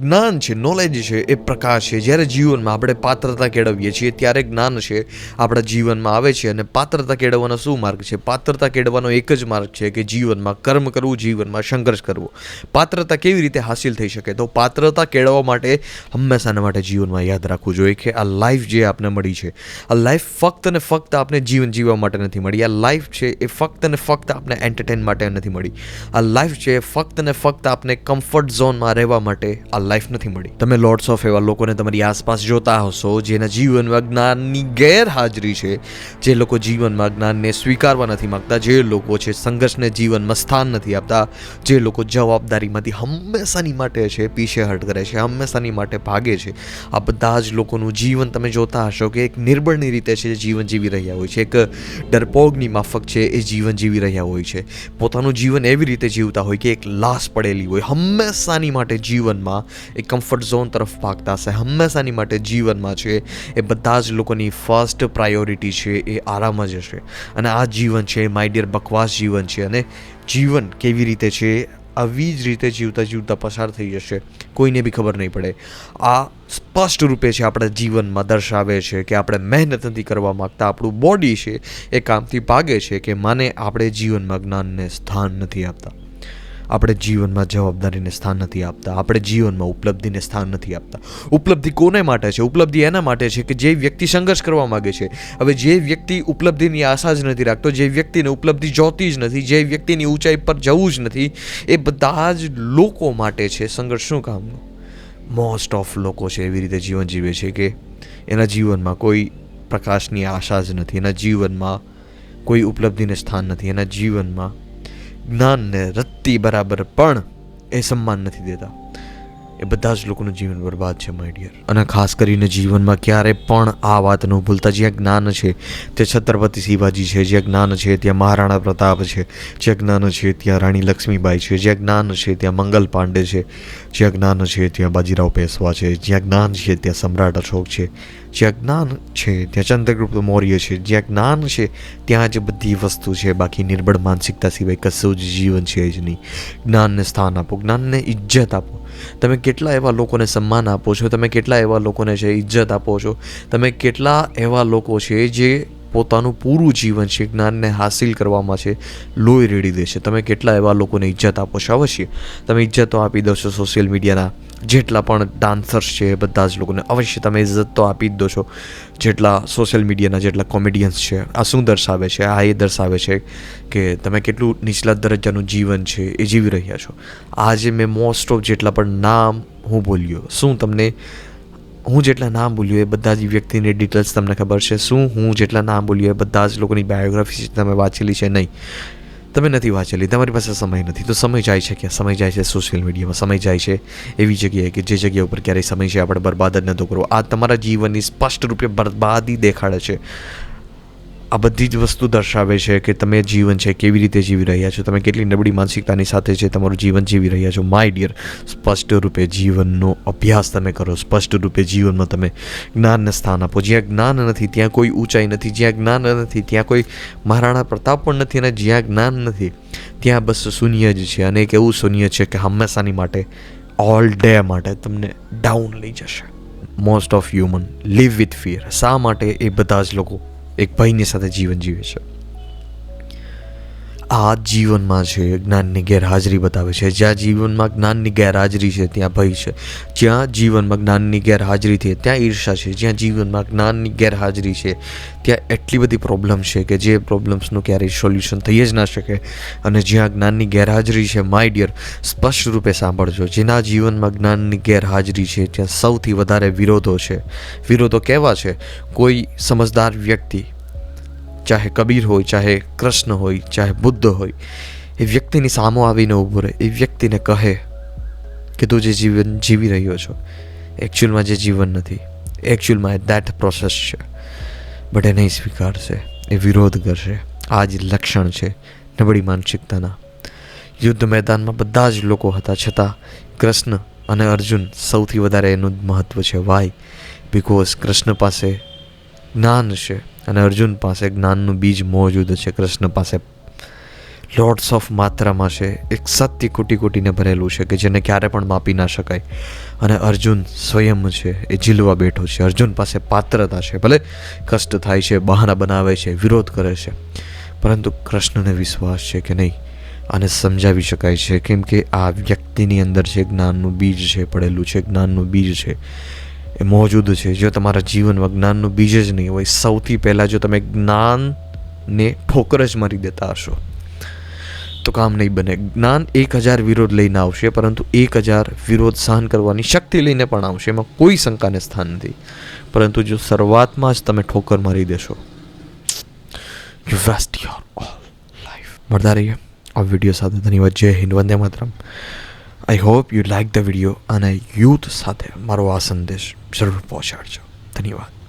જ્ઞાન છે નોલેજ છે, એ પ્રકાશ છે. જ્યારે જીવનમાં આપણે પાત્રતા કેળવીએ છીએ, ત્યારે જ્ઞાન છે, આપણા જીવનમાં આવે છે. અને પાત્રતા કેળવવાનો શું માર્ગ છે? પાત્રતા કેળવવાનો એક જ માર્ગ છે કે જીવનમાં કર્મ કરવું, જીવનમાં સંઘર્ષ કરવો. પાત્રતા કેવી રીતે હાસિલ થઈ શકે? તો પાત્રતા કેળવવા માટે હંમેશાના માટે જીવનમાં યાદ રાખવું જોઈએ કે આ લાઈફ જે આપને મળી છે, આ લાઈફ ફક્ત અને ફક્ત આપને જીવન જીવવા માટે નથી મળી. આ લાઈફ છે એ ફક્ત અને ફક્ત આપને એન્ટરટેન માટે નથી મળી. આ લાઈફ છે ફક્ત અને ફક્ત આપને કમ્ફર્ટ ઝોનમાં રહેવા માટે આ લાઈફ નથી મળી. તમે લોટ્સ ઓફ એવા લોકોને તમારી આસપાસ જોતા હશો, જેના જીવનમાં જ્ઞાનની ગેરહાજરી છે, જે લોકો જીવનમાં જ્ઞાનને સ્વીકારવા નથી માગતા, જે લોકો છે સંઘર્ષને જીવનમાં સ્થાન નથી આપતા, જે લોકો જવાબદારીમાંથી હંમેશાની માટે છે પીછેહટ કરે છે, હંમેશાની માટે ભાગે છે. આ બધા જ લોકોનું જીવન તમે જોતા હશો કે એક નિર્બળની રીતે છે જીવન જીવી રહ્યા હોય છે. એક ડરપોગની માફક છે એ જીવન જીવી રહ્યા હોય છે. પોતાનું જીવન એવી રીતે જીવતા હોય કે એક લાશ પડેલી હોય. હંમેશાની માટે જીવનમાં એ કમ્ફર્ટ ઝોન તરફ ભાગતા હશે. હંમેશાની માટે જીવનમાં છે એ બધા જ લોકોની ફર્સ્ટ પ્રાયોરિટી છે એ આરામ જ હશે. અને આ જીવન છે માય ડિયર બકવાસ જીવન છે અને જીવન કેવી રીતે છે, આવી જ રીતે જીવતા જીવતા પસાર થઈ જશે. કોઈને બી ખબર નહીં પડે. આ સ્પષ્ટ રૂપે છે આપણા જીવનમાં દર્શાવે છે કે આપણે મહેનત નથી કરવા માગતા. આપણું બોડી છે એ કામથી ભાગે છે કે માને આપણે જીવનમાં જ્ઞાનને સ્થાન નથી આપતા. આપણે જીવનમાં જવાબદારીને સ્થાન નથી આપતા. આપણે જીવનમાં ઉપલબ્ધિને સ્થાન નથી આપતા. ઉપલબ્ધિ કોને માટે છે? ઉપલબ્ધિ એના માટે છે કે જે વ્યક્તિ સંઘર્ષ કરવા માગે છે. હવે જે વ્યક્તિ ઉપલબ્ધિની આશા જ નથી રાખતો, જે વ્યક્તિને ઉપલબ્ધિ જોતી જ નથી, જે વ્યક્તિની ઊંચાઈ પર જવું જ નથી, એ બધા જ લોકો માટે છે સંઘર્ષ. શું કામનું મોસ્ટ ઓફ લોકો છે એવી રીતે જીવન જીવે છે કે એના જીવનમાં કોઈ પ્રકાશની આશા જ નથી, એના જીવનમાં કોઈ ઉપલબ્ધિને સ્થાન નથી, એના જીવનમાં જ્ઞાનને રત્તી બરાબર પણ એ સન્માન નથી દેતા. એ બધા જ લોકોનું જીવન બરબાદ છે માય ડિયર અને ખાસ કરીને જીવનમાં ક્યારે પણ આ વાત ન ભૂલતા. જ્યાં જ્ઞાન છે તે છત્રપતિ શિવાજી છે, જ્યાં જ્ઞાન છે, ત્યાં મહારાણા પ્રતાપ છે, જ્યાં જ્ઞાન છે, ત્યાં રાણી લક્ષ્મીબાઈ છે, જ્યાં જ્ઞાન છે, ત્યાં મંગલ પાંડે છે, જ્યાં જ્ઞાન છે, ત્યાં બાજીરાવ પેશવા છે, જ્યાં જ્ઞાન છે, ત્યાં સમ્રાટ અશોક છે, જ્યાં જ્ઞાન છે, ત્યાં ચંદ્રગુપ્ત મૌર્ય છે, જ્યાં જ્ઞાન છે, ત્યાં જ બધી વસ્તુ છે, બાકી નિર્બળ માનસિકતા સિવાય કશું જ જીવન છે જ નહીં. જ્ઞાનને સ્થાન આપો, જ્ઞાનને ઇજ્જત આપો. તમે કેટલા એવા લોકોને સન્માન આપો છો? તમે કેટલા એવા લોકોને છે ઇજ્જત આપો છો? તમે કેટલા એવા લોકો છે જે પોતાનું પૂરું જીવન છે, જ્ઞાનને હાસિલ કરવામાં છે, લોહી રેડી દે છે? તમે કેટલા એવા લોકોને ઇજ્જત આપો છો? અવશ્ય. તમે ઇજ્જતો આપી દો છો સોશિયલ મીડિયાના જેટલા પણ ડાન્સર્સ છે, બધા જ લોકોને અવશ્ય તમે ઇજ્જત તો આપી જ દો છો. જેટલા સોશિયલ મીડિયાના જેટલા કોમેડિયન્સ છે, આ શું દર્શાવે છે? આ એ દર્શાવે છે કે તમે કેટલું નીચલા દરજ્જાનું જીવન છે, એ જીવી રહ્યા છો. આજે મેં મોસ્ટ ઓફ જેટલા પણ નામ હું બોલ્યો, શું તમને હું જેટલા નામ બોલ્યું એ બધા જ વ્યક્તિની ડિટેલ્સ તમને ખબર છે? શું હું જેટલા નામ બોલ્યું એ બધા જ લોકોની બાયોગ્રાફી તમે વાંચેલી છે? નહીં. તમે નથી વાંચેલી, તમારી પાસે સમય નથી. તો સમય જાય છે ક્યાં? સમય જાય છે સોશિયલ મીડિયામાં સમય જાય છે એવી જગ્યાએ કે જે જગ્યા ઉપર ક્યારેય સમય છે આપણે બરબાદ જ નતો કરવો. આ તમારા જીવનની સ્પષ્ટ રૂપે બરબાદી દેખાડે છે. આ બધી જ વસ્તુ દર્શાવે છે કે તમે જીવન છે, કેવી રીતે જીવી રહ્યા છો, તમે કેટલી નબળી માનસિકતાની સાથે છે, તમારું જીવન જીવી રહ્યા છો. માય ડિયર સ્પષ્ટ રૂપે જીવનનો અભ્યાસ તમે કરો. સ્પષ્ટ રૂપે જીવનમાં તમે જ્ઞાનને સ્થાન આપો. જ્યાં જ્ઞાન નથી, ત્યાં કોઈ ઊંચાઈ નથી. જ્યાં જ્ઞાન નથી, ત્યાં કોઈ મહારાણા પ્રતાપ પણ નથી અને જ્યાં જ્ઞાન નથી, ત્યાં બસ શૂન્ય જ છે. અને એક એવું શૂન્ય છે કે હંમેશાની માટે ઓલ ડે માટે તમને ડાઉન લઈ જશે. Most of human live with fear શા માટે એ બધા જ લોકો એક ભયની સાથે જીવન જીવે છે. આ જીવનમાં છે, જ્ઞાનની ગેરહાજરી બતાવે છે. જ્યાં જીવનમાં જ્ઞાનની ગેરહાજરી છે, ત્યાં ભય છે. જ્યાં જીવનમાં જ્ઞાનની ગેરહાજરી છે, ત્યાં ઈર્ષા છે. જ્યાં જીવનમાં જ્ઞાનની ગેરહાજરી છે, ત્યાં એટલી બધી પ્રોબ્લેમ છે કે જે પ્રોબ્લેમ્સનું ક્યારેય સોલ્યુશન થઈ જ ના શકે. અને જ્યાં જ્ઞાનની ગેરહાજરી છે માય ડિયર સ્પષ્ટ રૂપે સાંભળજો. જેના જીવનમાં જ્ઞાનની ગેરહાજરી છે, ત્યાં સૌથી વધારે વિરોધો છે. વિરોધો કેવા છે? કોઈ સમજદાર વ્યક્તિ ચાહે કબીર હોય, ચાહે કૃષ્ણ હોય, ચાહે બુદ્ધ હોય, એ વ્યક્તિની સામો આવીને ઊભો રહે, એ વ્યક્તિને કહે કે તું જે જીવન જીવી રહ્યો છો એકચ્યુઅલમાં જે જીવન નથી એકચ્યુઅલમાં દેટ પ્રોસેસ છે. બટ એ નહીં સ્વીકારશે, એ વિરોધ કરશે. આ જ લક્ષણ છે નબળી માનસિકતાના. યુદ્ધ મેદાનમાં બધા જ લોકો હતા, છતાં કૃષ્ણ અને અર્જુન સૌથી વધારે એનું મહત્ત્વ છે. વાય બિકોઝ કૃષ્ણ પાસે જ્ઞાન છે. અને અર્જુન પાસે જ્ઞાનનું બીજ મોજૂદ છે, કૃષ્ણ પાસે. લોટ્સ ઓફ માત્રામાં છે. એક સત્ય કુટી કુટીને ભરેલું છે કે જેને ક્યારે પણ માપી ના શકાય. અને અર્જુન સ્વયં છે, એ ઝીલવા બેઠો છે. અર્જુન પાસે પાત્રતા છે. ભલે કષ્ટ થાય છે, બહાના બનાવે છે, વિરોધ કરે છે. પરંતુ કૃષ્ણને વિશ્વાસ છે કે નહીં, આને સમજાવી શકાય છે. કેમ કે આ વ્યક્તિની અંદર છે જ્ઞાનનું બીજ છે, પડેલું છે, જ્ઞાનનું બીજ છે એ મોજૂદ છે. જો તમારા જીવનમાં જ્ઞાનનું બીજ જ નહીં હોય, સૌથી પહેલાં જો તમે જ્ઞાનને ઠોકર જ મારી દેતા હશો, તો કામ નહીં બને. જ્ઞાન એક હજાર વિરોધ લઈને આવશે, પરંતુ એક હજાર વિરોધ સહન કરવાની શક્તિ લઈને પણ આવશે. એમાં કોઈ શંકાને સ્થાન નથી. પરંતુ જો શરૂઆતમાં જ તમે ઠોકર મારી દેશો you waste your all life મળતા રહીએ. આ વીડિયો સાથે ધન્યવાદ. જય હિન્દ. વંદે માતરમ. I hope you like the video અને યુથ સાથે મારો આ સંદેશ જરૂર પહોંચાડજો. ધન્યવાદ.